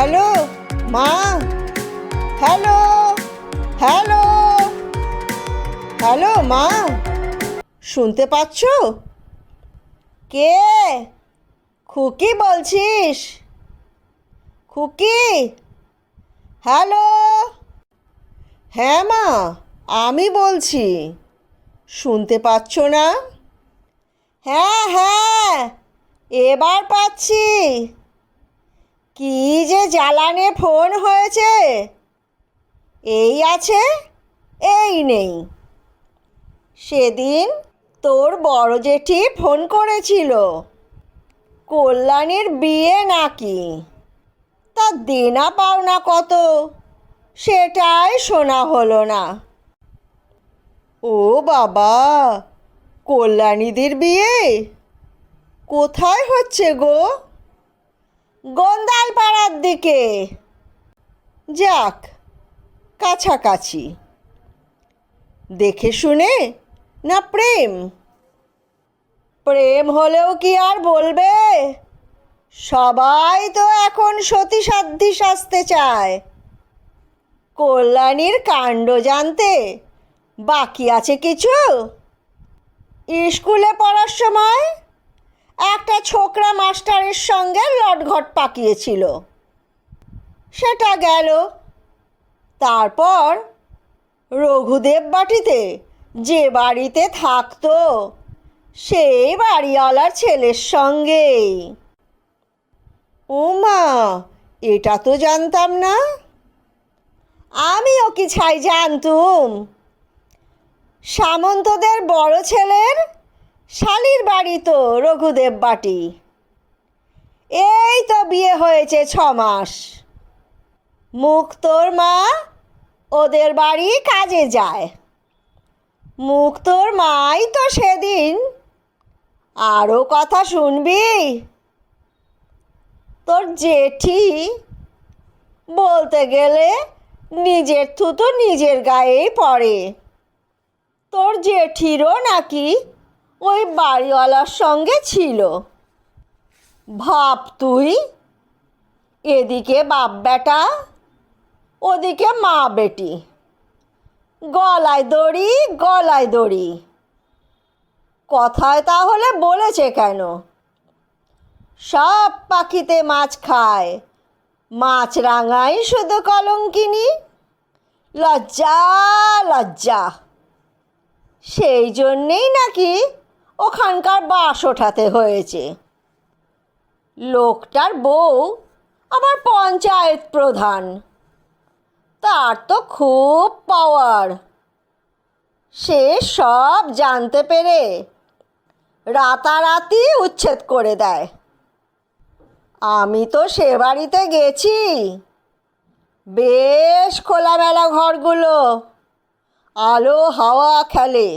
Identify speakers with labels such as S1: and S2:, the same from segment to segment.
S1: Hello, মা, hello hello hello, মা, শুনতে পাচ্ছ? কে? খুকি বলছিস? খুকি? হ্যালো? হ্যাঁ মা, আমি বলছি, শুনতে পাচ্ছ না? হ্যাঁ হ্যাঁ এবার পাচ্ছি। কি জ্বালানে ফোন হয়েছে। এই আছে, এই নেই। সেদিন তোর বড় জেঠি ফোন করেছিল, কল্যাণীর বিয়ে নাকি? তা দেনা পাওনা কত, সেটাই শোনা হলো না। ও বাবা, কল্যাণীদের বিয়ে? কোথায় হচ্ছে গো? গন্দাল পাড়ার দিকে। যাক, কাছাকাছি। দেখে শুনে? না প্রেম? প্রেম হলেও কি আর বলবে? সবাই তো এখন সতী সাধ্যি সাজতে চায়। কল্যাণীর কাণ্ড জানতে বাকি আছে কিছু? স্কুলে পড়ার সময় একটা ছোকরা মাস্টারের সঙ্গে লটঘট পাকিয়েছিল। সেটা গেল। তারপর রঘুদেব বাটিতে যে বাড়িতে থাকতো, সেই বাড়িওয়ালার ছেলের সঙ্গেই ও মা, এটা তো জানতাম না। আমিও কি ছাই জানতুম? সামন্তদের বড় ছেলের শালির বাড়ি তো রঘুদেব বাটি। এই তো বিয়ে হয়েছে ছ মাস। মুখ তোর মা ওদের বাড়ি কাজে যায়। মুক্তোর মাই তো সেদিন আরও কথা শুনবি। তোর জেঠি বলতে গেলে নিজের থুতো নিজের গায়েই পড়ে। তোর জেঠিরও নাকি ওই বাড়িওয়ালার সঙ্গে ছিল। ভাব তুই, এদিকে বাপ বেটা, ওদিকে মা বেটি। গলায় দড়ি গলায় দড়ি। কথায় তাহলে বলেছে কেন? সব পাখিতে মাছ খায়। মাছ রাঙাই শুধু কলঙ্কিনী। লজ্জা লজ্জা। সেই জন্যেই নাকি ওখানকার বাস ওঠাতে হয়েছে। লোকটার বউ আমার পঞ্চায়েত প্রধান। তার তো খুব পাওয়ার সে সব জানতে পেরে রাতারাতি উচ্ছেদ করে দেয়। আমি তো সে বাড়িতে গেছি। বেশ খোলামেলা ঘরগুলো, আলো হাওয়া খেলে।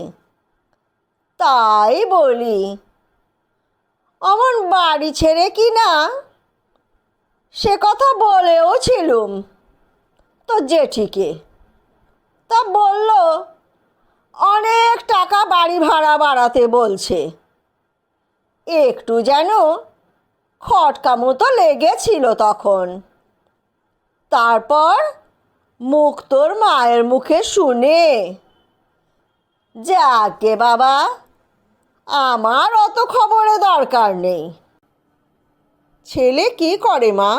S1: তাই বলি। অমন বাড়ি ছেড়ে কি না? সে কথা বলেও ছিলুম। তো জেঠিকে তা বলল, অনেক টাকা বাড়ি ভাড়া বাড়াতে বলছে। একটু যেন খটকা মতো লেগেছিল তখন। তারপর মুক্তোর মায়ের মুখে শুনে, যাকে বাবা আমার অত খবরে দরকার নেই। ছেলে কি করে, মা?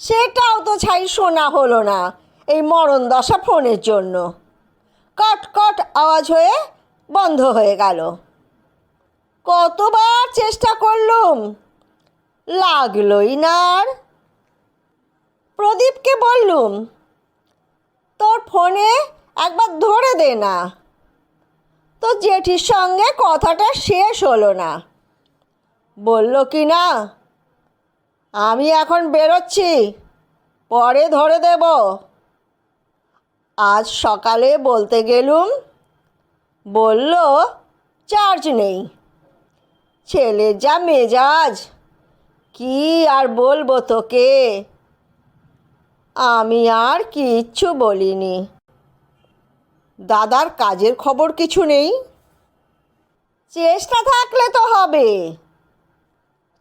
S1: সেটাও তো ছাই শোনা হলো না এই মরণ দশা ফোনের জন্য। কট কট আওয়াজ হয়ে বন্ধ হয়ে গেল। কতবার চেষ্টা করলুম, লাগলোই না আর। প্রদীপকে বললুম, তোর ফোনে একবার ধরে দে না। তো জেঠির সঙ্গে কথাটা শেষ হলো না। বলল কি না? আমি এখন বেরোচ্ছি, পরে ধরে দেব। আজ সকালে বলতে গেলুম, বলল চার্জ নেই। ছেলে যা মেজাজ, কি আর বলব তোকে? আমি আর কিচ্ছু বলিনি। দাদার কাজের খবর কিছু নেই? চেষ্টা থাকলে তো হবে।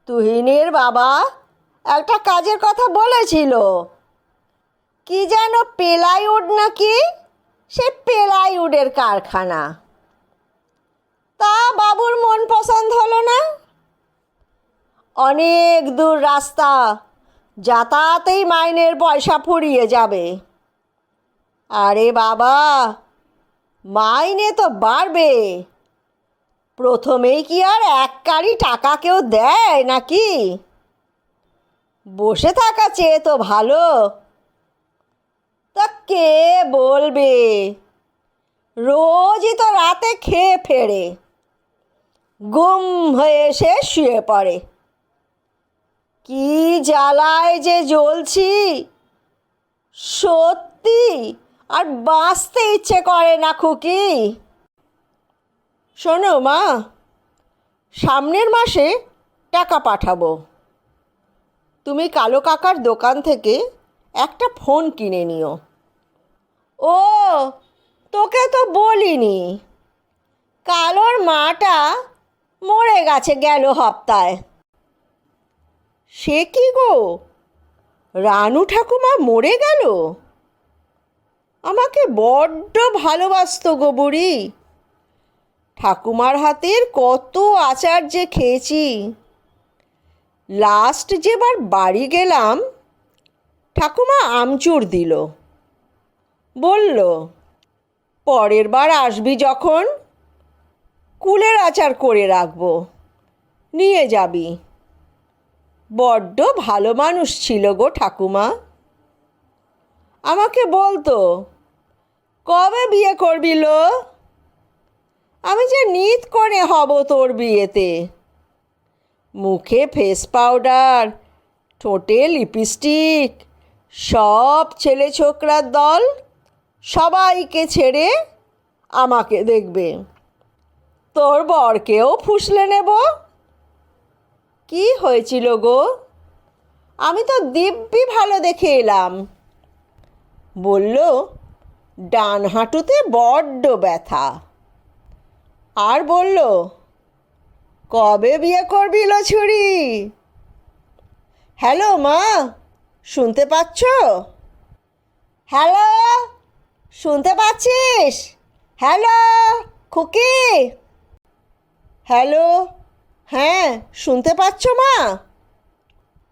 S1: তুহিনের বাবা একটা কাজের কথা বলেছিল। কি যেন পেলাইউড নাকি? সে পেলাইউডের কারখানা। তা বাবুর মন পছন্দ হলো না? অনেক দূর রাস্তা, যাতায়াতেই মাইনের পয়সা ফুরিয়ে যাবে। আরে বাবা! মাইনে তো বাড়বে। প্রথমেই কি আর এক কারি টাকা কেউ দেয় নাকি? বসে থাকা চেয়ে তো ভালো। তা কে বলবে? রোজই তো রাতে খেয়ে ফেরে। গুম হয়ে এসে শুয়ে পড়ে। কি জ্বালায় যে জ্বলছি? সত্যি? আর বাঁচতে ইচ্ছে করে না, খুকি। শোনো মা, সামনের মাসে টাকা পাঠাবো। তুমি কালো কাকার দোকান থেকে একটা ফোন কিনে নিও। ও, তোকে তো বলিনি। কালোর মাটা মরে গেছে গেল হপ্তায়। সে কি গো? রানু ঠাকুমা মরে গেল? আমাকে বড্ড ভালোবাসতো গো বুড়ি। ঠাকুমার হাতের কত আচার যে খেয়েছি। লাস্ট যেবার বাড়ি গেলাম, ঠাকুমা আমচুর দিল। বলল, পরের বার আসবি যখন, কুলের আচার করে রাখব, নিয়ে যাবি। বড্ড ভালো মানুষ ছিল গো ঠাকুমা। আমাকে বলতো কবে বিয়ে করবি লো? আমি যে নিত করে হব তোর বিয়েতে। মুখে ফেস পাউডার ঠোঁটে লিপস্টিক সব ছেলে ছোকরার দল সবাইকে ছেড়ে আমাকে দেখবে। তোর বরকেও ফুসলে নেব। কি হয়েছিল গো? আমি তো দিব্যি ভালো দেখে এলাম। বলল ডান হাঁটুতে বড্ড ব্যথা। আর বলল, কবে বিয়ে করবি ছুরি হ্যালো, মা, শুনতে পাচ্ছ? হ্যালো, শুনতে পাচ্ছিস? হ্যালো, খুকি? হ্যালো হ্যাঁ শুনতে পাচ্ছ, মা?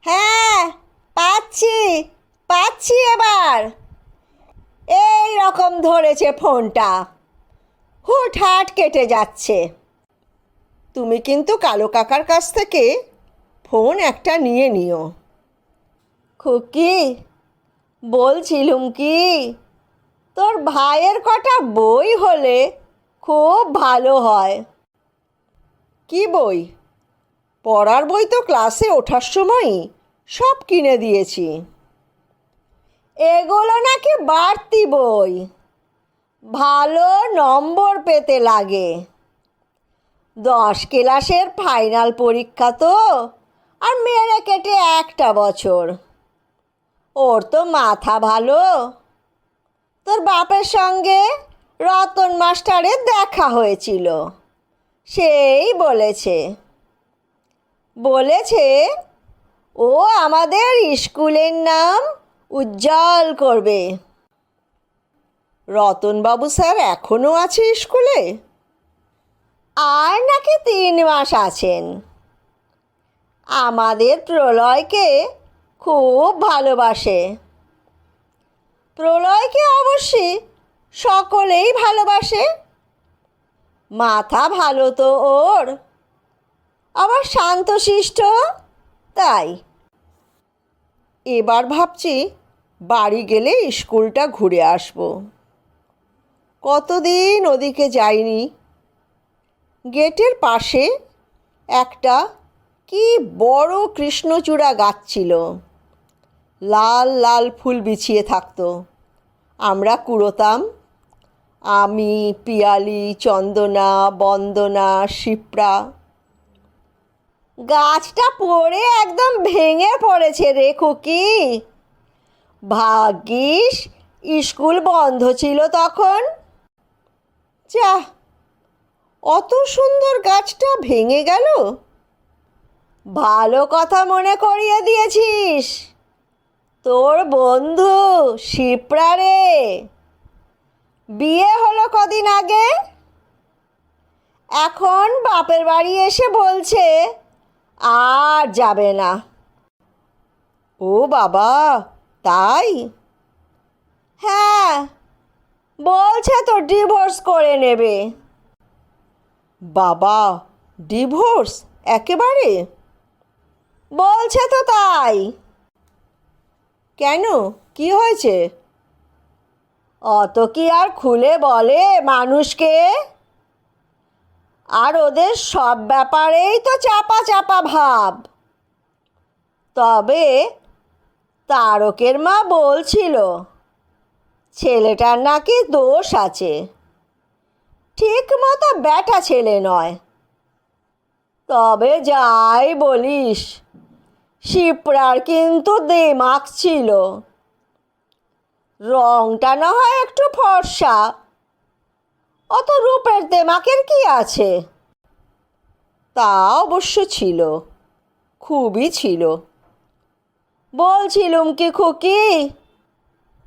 S1: হ্যাঁ পাচ্ছি পাচ্ছি এবার। এই রকম ধরেছে ফোনটা। হুটহাট কেটে যাচ্ছে। তুমি কিন্তু কালো কাকার কাছ থেকে ফোন একটা নিয়ে নিও। খুকি, বলছিলুম কি, তোর ভাইয়ের কটা বই হলে খুব ভালো হয়। কি বই? পড়ার বই তো ক্লাসে ওঠার সময়ই সব কিনে দিয়েছি। এগুলো নাকি বাড়তি বই। ভালো নম্বর পেতে লাগে। দশ ক্লাসের ফাইনাল পরীক্ষা তো, আর মেরে কেটে একটা বছর। ওর তো মাথা ভালো। তোর বাপের সঙ্গে রতন মাস্টারের দেখা হয়েছিল। সেই বলেছে। বলেছে, ও আমাদের স্কুলের নাম উজ্জ্বল করবে। রতনবাবু স্যার এখনও আছে স্কুলে? আর নাকি তিন মাস আছেন? আমাদের প্রলয়কে খুব ভালোবাসে। প্রলয়কে অবশ্যই সকলেই ভালোবাসে। মাথা ভালো তো ওর। আবার শান্তশিষ্ট, তাই। এবার ভাবছি বাড়ি গেলে স্কুলটা ঘুরে আসব। কতদিন ওদিকে যাইনি? গেটের পাশে একটা কি বড় কৃষ্ণচূড়া গাছ ছিল। লাল লাল ফুল বিছিয়ে থাকতো। আমরা কুড়োতাম। আমি, পিয়ালি, চন্দনা, বন্দনা, শিপ্রা। গাছটা পড়ে একদম ভেঙে পড়েছে রে খুকি। ভাগ্যিস স্কুল বন্ধ ছিল তখন। যা, অত সুন্দর গাছটা ভেঙে গেল। ভালো কথা মনে করিয়ে দিয়েছিস। তোর বন্ধু শিপ্রা রে। বিয়ে হলো কদিন আগে? এখন বাপের বাড়ি এসে বলছে, আর যাবে না। ও বাবা তাই? হ্যাঁ বলছে তো ডিভোর্স করে নেবে। বাবা, ডিভোর্স? একেবারে? বলছে তো তাই। কেন? কি হয়েছে? অত কি আর খুলে বলে মানুষকে? আর ওদের সব ব্যাপারেই তো চাপা চাপা ভাব। তবে তারকের মা বলছিল, ছেলেটার নাকি দোষ আছে। ঠিক মতো ব্যাটা ছেলে নয়। তবে যাই বলিস শিপ্রার কিন্তু দেমাক ছিল। রংটা না হয় একটু ফর্সা। অত রূপের দেমাকের কি আছে? তা অবশ্য ছিল, খুবই ছিল। বলছিলুম কি খুকি?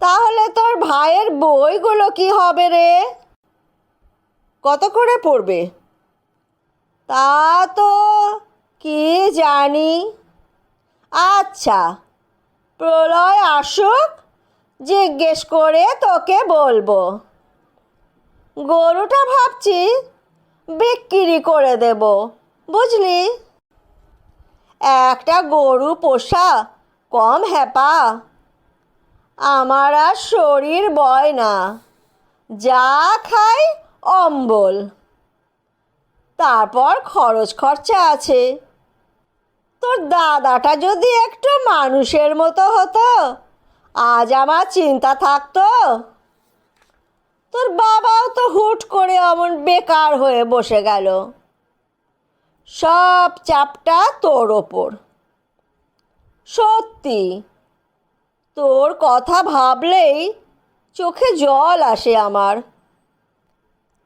S1: তাহলে তোর ভাইয়ের বইগুলো কি হবে রে? কত করে পড়বে? তা তো কি জানি। আচ্ছা প্রলয় আসুক, জিজ্ঞেস করে তোকে বলব। গরুটা ভাবছি বিক্রি করে দেব, বুঝলি? একটা গরু পোষা কম হ্যাপা। আমার আর শরীর বয় না। যা খাই অম্বল। তারপর খরচ খরচা আছে। তোর দাদাটা যদি একটু মানুষের মতো হতো, আজ আমার চিন্তা থাকতো। তোর বাবাও তো হুট করে অমন বেকার হয়ে বসে গেল। সব চাপটা তোর ওপর। সত্যি? তোর কথা ভাবলেই চোখে জল আসে আমার।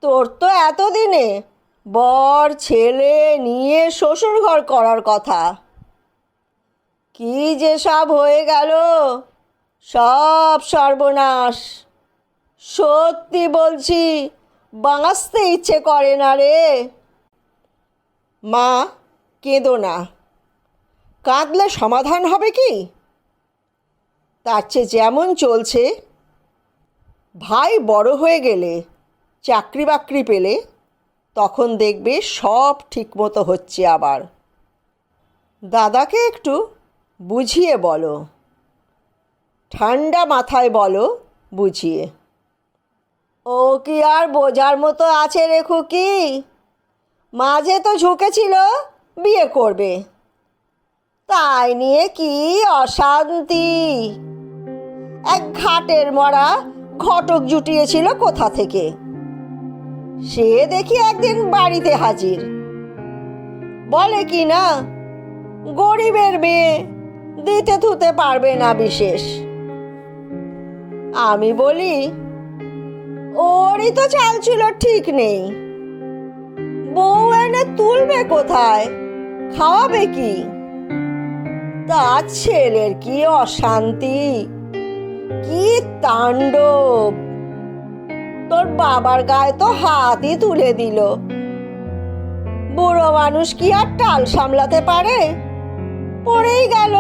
S1: তোর তো এতদিনে বর, ছেলে নিয়ে শ্বশুর ঘর করার কথা। কি যে সব হয়ে গেল, সব সর্বনাশ। সত্যি বলছি, বাঁচতে ইচ্ছে করে না রে। মা, কেঁদো না। কাঁদলে সমাধান হবে কি? তার চেয়ে যেমন চলছে, ভাই বড় হয়ে গেলে চাকরি বাকরি পেলে, তখন দেখবে সব ঠিকমতো হচ্ছে আবার। দাদাকে একটু বুঝিয়ে বলো। ঠান্ডা মাথায় বলো বুঝিয়ে। ও কি আর বোঝার মতো আছে রেখু কি মাঝে তো ঝুঁকেছিল, বিয়ে করবে। তাই নিয়ে কি অশান্তি? এক ঘাটের মরা ঘটক জুটিয়েছিল কোথা থেকে? সে দেখি একদিন বাড়িতে হাজির। বলে কি না, গরিবের মেয়ে দিতে থুতে পারবে না বিশেষ। আমি বলি, ওরই তো চাল ছিল, ঠিক নেই। বউ এনে তুলবে কোথায়? খাওয়াবে কি? তার ছেলের কি অশান্তি? কি তাণ্ডব? তোর বাবার গায়ে তো হাতই তুলে দিল। বুড়ো মানুষ কি আর টাল সামলাতে পারে? পড়েই গেল।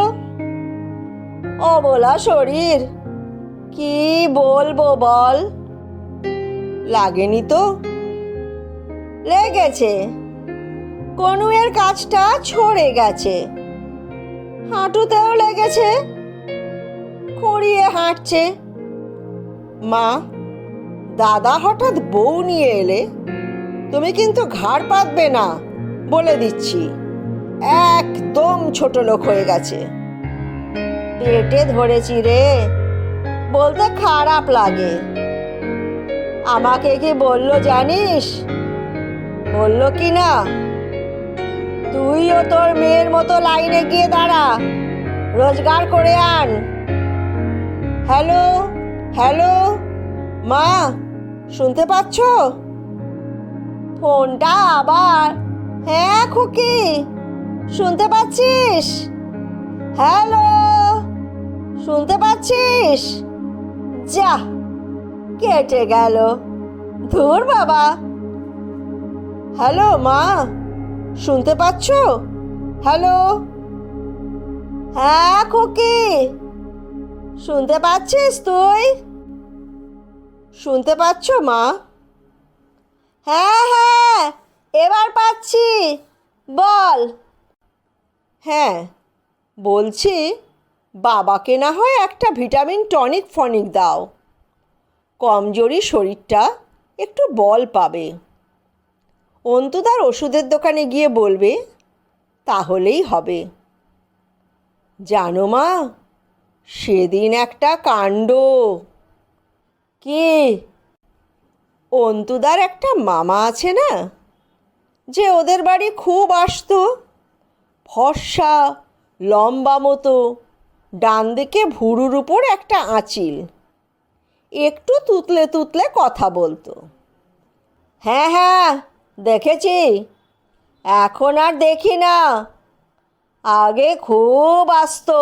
S1: অবলা শরীর, কি বলব বল? লাগেনি তো? লেগেছে। কনুয়ের কাজটা ছড়ে গেছে। হাঁটুতেও লেগেছে। খুঁড়িয়ে হাঁটছে। মা, দাদা হঠাৎ বউ নিয়ে এলে। তুমি কিন্তু ঘাড় পাতবে না, বলে দিচ্ছি। একদম ছোট লোক হয়ে গেছে। পেটে ধরেছি রে, বলতে খারাপ লাগে। আমাকে কি বলল জানিস? বলল কি না? তুইও তোর মেয়ের মতো লাইনে গিয়ে দাঁড়া। রোজগার করে আন। হ্যালো হ্যালো, মা, শুনতে পাচ্ছ? ফোনটা আবার হ্যাঁ খুকি, শুনতে পাচ্ছিস? হ্যালো, শুনতে পাচ্ছিস? যা, কেটে গেল। ধুর বাবা। হ্যালো, মা। শুনতে পাচ্ছ? হ্যালো হ্যাঁ খুকি। শুনতে পাচ্ছিস তুই? শুনতে পাচ্ছ, মা? হ্যাঁ হ্যাঁ এবার পাচ্ছি। বল। হ্যাঁ বলছি, বাবাকে না হয় একটা ভিটামিন টনিক ফনিক দাও। কমজোরি শরীরটা একটু বল পাবে। অন্তুদার ওষুধের দোকানে গিয়ে বলবে, তাহলেই হবে। জানো মা, সেদিন একটা কাণ্ড। কে? অন্তুদার একটা মামা আছে না, যে ওদের বাড়ি খুব আসতো, ফর্সা, লম্বা মতো, ডান দিকে ভুরুর উপর একটা আঁচিল। একটু তুতলে তুতলে কথা বলতো। হ্যাঁ হ্যাঁ দেখেছি? এখন আর দেখি না। আগে খুব আসতো।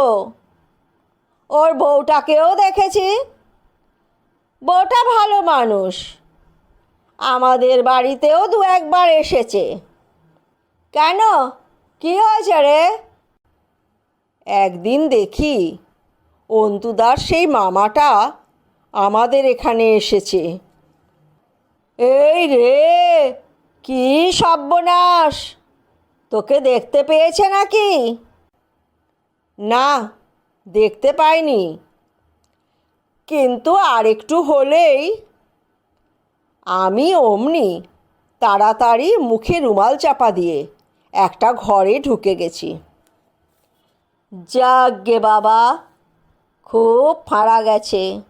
S1: ওর বউটাকেও দেখেছি। বউটা ভালো মানুষ। আমাদের বাড়িতেও দু একবার এসেছে। কেন? কি হয়েছে রে? একদিন দেখি অন্তুদার সেই মামাটা আমাদের এখানে এসেছে। এই রে! কি সর্বনাশ? তোকে দেখতে পেয়েছে নাকি? না, দেখতে পাইনি। কিন্তু আরেকটু হলেই আমি অমনি তাড়াতাড়ি মুখে রুমাল চাপা দিয়ে একটা ঘরে ঢুকে গেছি। যাগে বাবা, খুব ফাড়া গেছে।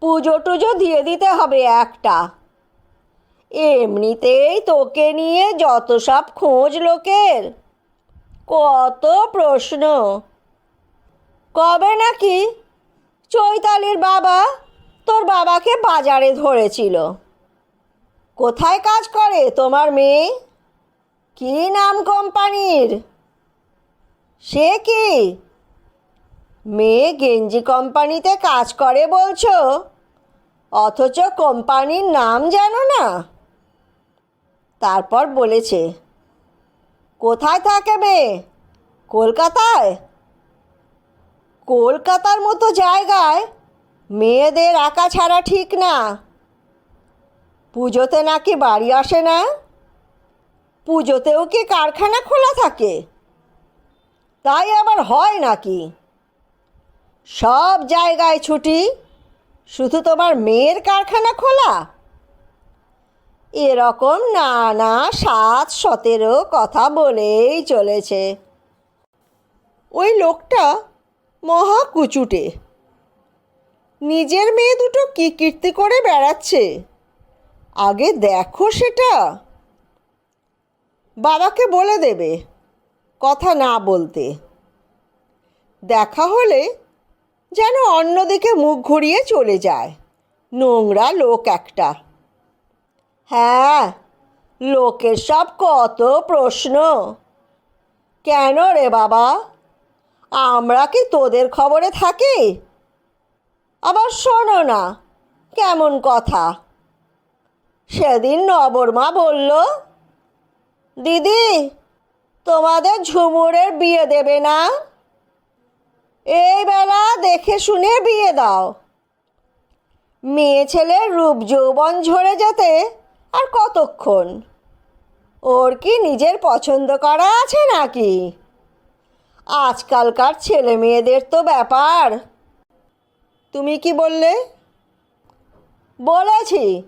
S1: পুজো টুজো দিয়ে দিতে হবে একটা। এমনিতেই তোকে নিয়ে যত সব খোঁজ লোকের। কত প্রশ্ন। কবে নাকি? চৈতালির বাবা তোর বাবাকে বাজারে ধরেছিল। কোথায় কাজ করে তোমার মেয়ে? কি নাম কোম্পানির? সে কি? মেয়ে গেঞ্জি কোম্পানিতে কাজ করে বলছো? অথচ কোম্পানির নাম জানো না? তারপর বলেছে, কোথায় থাকে মেয়ে কলকাতায়? কলকাতার মতো জায়গায় মেয়েদের একা ছাড়া ঠিক না। পুজোতে নাকি বাড়ি আসে না? পুজোতেও কি কারখানা খোলা থাকে? তাই আবার হয় নাকি? সব জায়গায় ছুটি? শুধু তোমার মেয়ের কারখানা খোলা? এরকম নানা সাত সতেরো কথা বলেই চলেছে। ওই লোকটা মহা কুচুটে। নিজের মেয়ে দুটো কী কীর্তি করে বেড়াচ্ছে? আগে দেখো সেটা। বাবাকে বলে দেবে কথা না বলতে। দেখা হলে যেন অন্যদিকে মুখ ঘুরিয়ে চলে যায়। নোংরা লোক একটা। হ্যাঁ লোকের সব কত প্রশ্ন। কেন রে বাবা? আমরা কি তোদের খবরে থাকি? আবার শোনো না, কেমন কথা? সেদিন নবরমা বলল, দিদি, তোমাদের ঝুমুরের বিয়ে দেবে না? এই বেলা দেখে শুনে বিয়ে দাও। মেয়ে ছেলের রূপ যৌবন ঝরে যেতে আর কতক্ষণ? ওর কি নিজের পছন্দ করা আছে নাকি? আজকালকার ছেলে মেয়েদের তো ব্যাপার। তুমি কি বললে? বলেছি।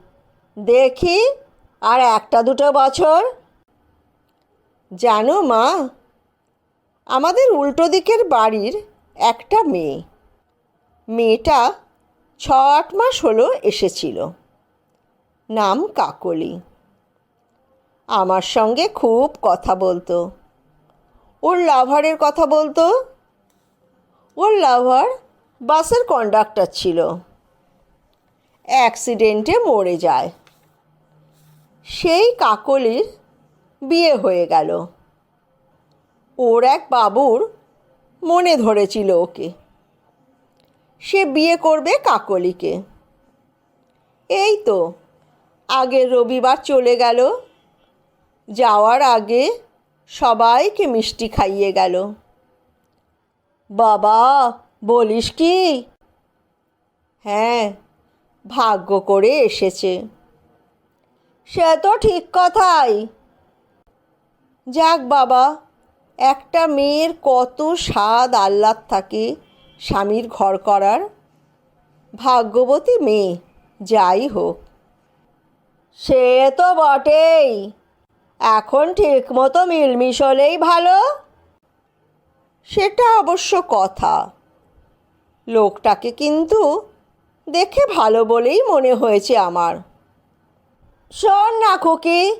S1: দেখি আর একটা দুটো বছর। জানো মা, আমাদের উল্টো দিকের বাড়ির একটা মেয়ে। মেয়েটা ছ আট মাস হলো এসেছিল। নাম কাকলি। আমার সঙ্গে খুব কথা বলতো। ওর লাভারের কথা বলতো। ওর লাভার বাসের কন্ডাক্টর ছিল। অ্যাক্সিডেন্টে মরে যায়। সেই কাকলির বিয়ে হয়ে গেল। ওর এক বাবুর মনে ধরেছিল ওকে। সে বিয়ে করবে কাকলিকে। এই তো আগের রবিবার চলে গেল। যাওয়ার আগে সবাইকে মিষ্টি খাইয়ে গেল। বাবা, বলিস কি? হ্যাঁ ভাগ্য করে এসেছে। সে তো ঠিক কথাই। যাক বাবা, একটা মেয়ের কত স্বাদ আহ্লাদ থাকে স্বামীর ঘর করার। ভাগ্যবতী মেয়ে, যাই হোক। সে তো বটেই। এখন ঠিক মতো মিলমিশ হলেই ভালো। সেটা অবশ্য কথা। লোকটাকে কিন্তু দেখে ভালো বলেই মনে হয়েছে আমার। শোন না খুকি,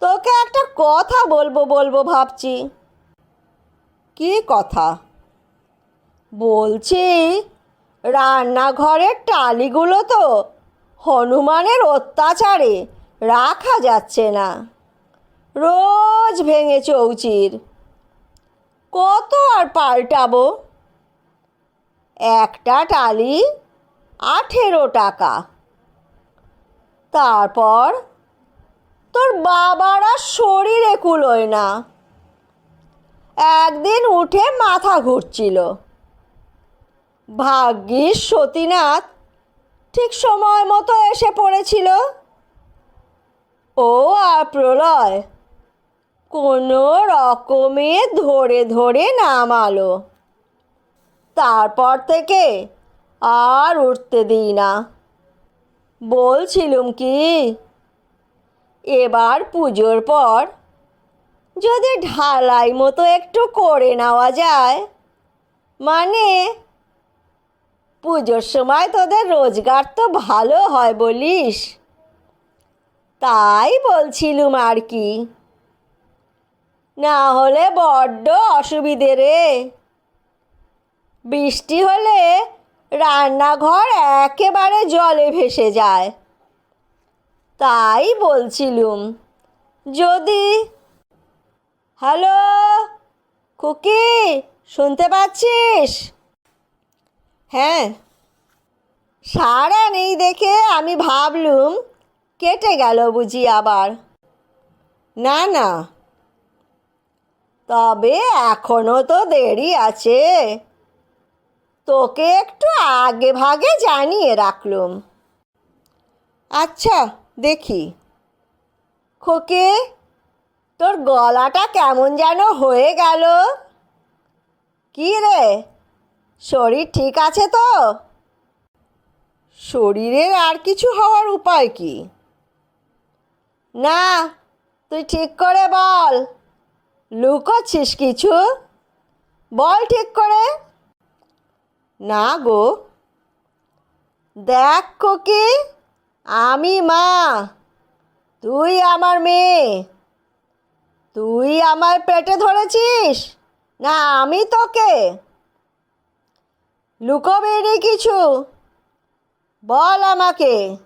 S1: তোকে একটা কথা বলব বলব ভাবছি। কি কথা? বলছি, রান্নাঘরের টালিগুলো তো হনুমানের অত্যাচারে রাখা যাচ্ছে না। রোজ ভেঙে চৌচির। কত আর পাল্টাবো? একটা টালি আঠেরো টাকা। তারপর তোর বাবার আর শরীরে কুলোয় না। একদিন উঠে মাথা ঘুরছিল। ভাগ্যিস সতীনাথ ঠিক সময় মতো এসে পড়েছিল? ও আর প্রলয়, কোনো রকমে ধরে ধরে নামালো। তারপর থেকে আর উঠতে দিই না। বলছিলুম কি, এবার পুজোর পর যদি ঢালাই মতো একটু করে নেওয়া যায় মানে পুজোর সময় তোদের রোজগার তো ভালো হয় বলিস। তাই বলছিলুম আর কি। না হলে বড্ড অসুবিধে রে। বৃষ্টি হলে রান্নাঘর একেবারে জলে ভেসে যায়। তাই বলছিলুম। যদি হ্যালো, খুকি, শুনতে পাচ্ছিস? হ্যাঁ। সারা নেই দেখে আমি ভাবলুম, কেটে গেল বুঝি আবার। না না। তবে এখনও তো দেরি আছে। তোকে একটু আগে ভাগে জানিয়ে রাখলুম। আচ্ছা দেখি। খোকে, তোর গলাটা কেমন যেন হয়ে গেল। কি রে? শরীর ঠিক আছে তো? শরীরের আর কিছু হওয়ার উপায় কি? না, তুই ঠিক করে বল। লুকোচ্ছিস কিছু? বল ঠিক করে। না গো। দেখ কোকি, আমি মা। তুই আমার মেয়ে। তুই আমার পেটে ধরেছিস? না, আমি তোকে। লুকোবিনি কিছু? বল আমাকে।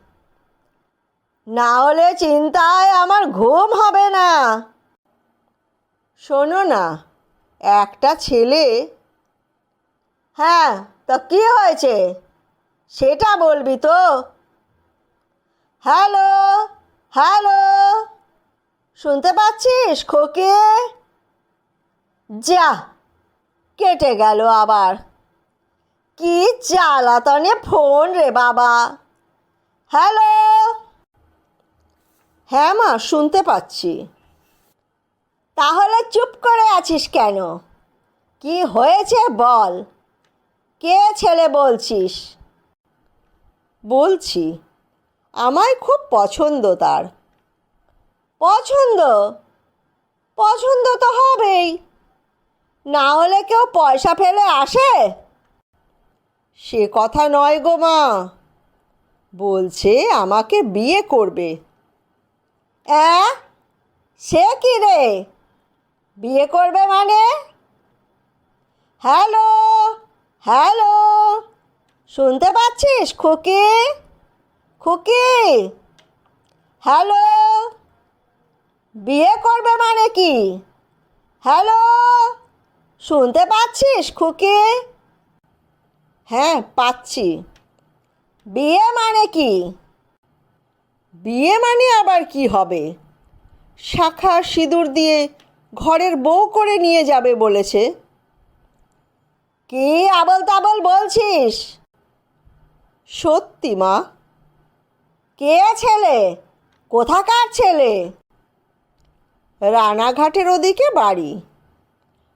S1: না হলে চিন্তায় আমার ঘুম হবে না। শোনো না, একটা ছেলে। হ্যাঁ তা কী হয়েছে? সেটা বলবি তো। Hello hello. শুনতে পাচ্ছিস খোকে? যা, কেটে গেল আবার। কি চালাতনে ফোন রে বাবা। হ্যালো? হ্যাঁ মা, শুনতে পাচ্ছি। তাহলে চুপ করে আছিস কেন? কি হয়েছে বল। কে ছেলে বলছিস? বলছি, আমায় খুব পছন্দ তার। পছন্দ? পছন্দ তো হবেই। না হলে কেউ পয়সা ফেলে আসে? সে কথা নয় গো মা। বলছে, আমাকে বিয়ে করবে। সে কি রে? বিয়ে করবে মানে? হ্যালো হ্যালো, শুনতে পাচ্ছিস খুকি? খুকি, হ্যালো, বিয়ে করবে মানে কি? হ্যালো, শুনতে পাচ্ছিস খুকি? হ্যাঁ পাচ্ছি। বিয়ে মানে কি? বিয়ে মানে আবার কি হবে? শাখা সিঁদুর দিয়ে ঘরের বউ করে নিয়ে যাবে বলেছে। কি আবল তাবল বলছিস? সত্যি, মা। কে ছেলে? কোথাকার ছেলে? রানাঘাটের ওদিকে বাড়ি।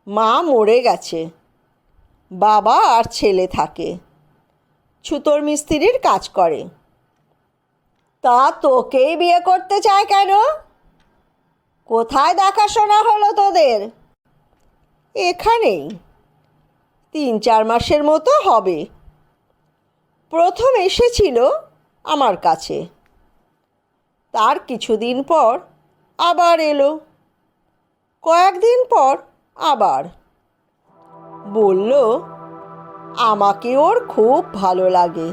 S1: মা মরে গেছে। বাবা আর ছেলে থাকে। ছুতোর মিস্ত্রির কাজ করে। তা তোকেই বিয়ে করতে চায় কেন? কোথায় দেখাশোনা হলো তোদের? এখানেই। তিন চার মাসের মতো হবে। প্রথম এসেছিল আমার কাছে। তার কিছুদিন পর আবার এলো। কয়েকদিন পর আবার। বলল, আমাকে ওর খুব ভালো লাগে।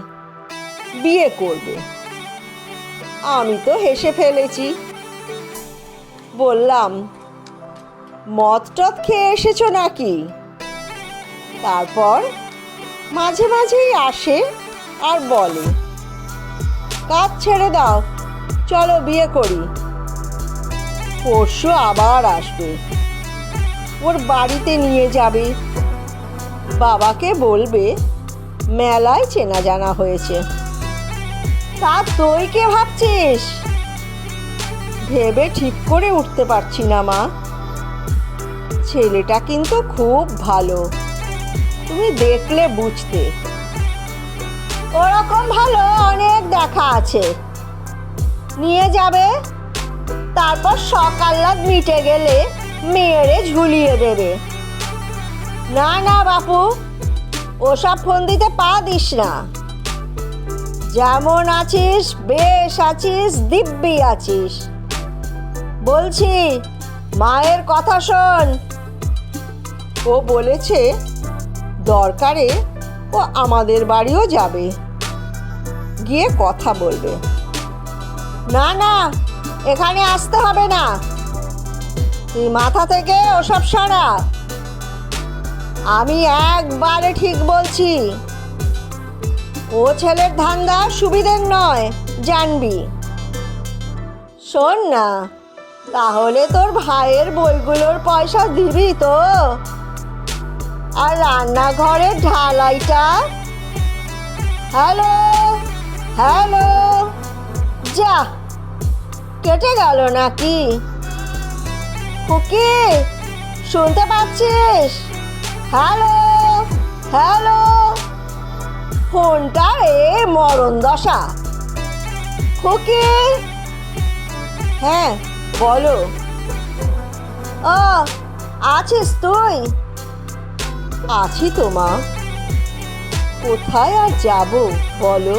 S1: বিয়ে করবে। আমি তো হেসে ফেলেছি। বললাম, মদ টদ খেয়ে এসেছ নাকি? তারপর মাঝে মাঝেই আসে আর বলে, কাজ ছেড়ে দাও, চলো বিয়ে করি। পরশু আবার আসবে। ওর বাড়িতে নিয়ে যাবে। বাবাকে বলবে, মেলায় চেনা জানা হয়েছে। তা তুই কে ভাবছিস? ভেবে ঠিক করে উঠতে পারছি না, মা। ছেলেটা কিন্তু খুব ভালো। তুমি দেখলে বুঝতে। ওরকম ভালো অনেক দেখা আছে। নিয়ে যাবে। তারপর সকাল্লাদ মিটে গেলে মেয়েরে ঝুলিয়ে দেবে। না না, বাপু। ওসব ফোন দিতে পা দিস না। যেমন আছিস, বেশ আছিস, দিব্যি আছিস। বলছি, মায়ের কথা শোন। ও বলেছে, দরকারে ও আমাদের বাড়িও যাবে। গিয়ে কথা বলবে। না না, এখানে আসতে হবে না। তুই মাথা থেকে ওসব সরা। আমি একবারে ঠিক বলছি। ও ছেলের ধান্দা সুবিধের নয়, জানবি। শোন না, তাহলে তোর ভাইয়ের বইগুলোর পয়সা দিবি তো। আর রান্নাঘরের ঢালাইটা? হ্যালো হ্যালো, যা, কেটে গেল নাকি? খুকি, শুনতে পাচ্ছিস? হ্যালো হ্যালো, ফোনটা এ মরণ দশা। খুকি হ্যাঁ বলো। ও, আছিস তুই? আছি তো মা। কোথায় আর যাব, বলো।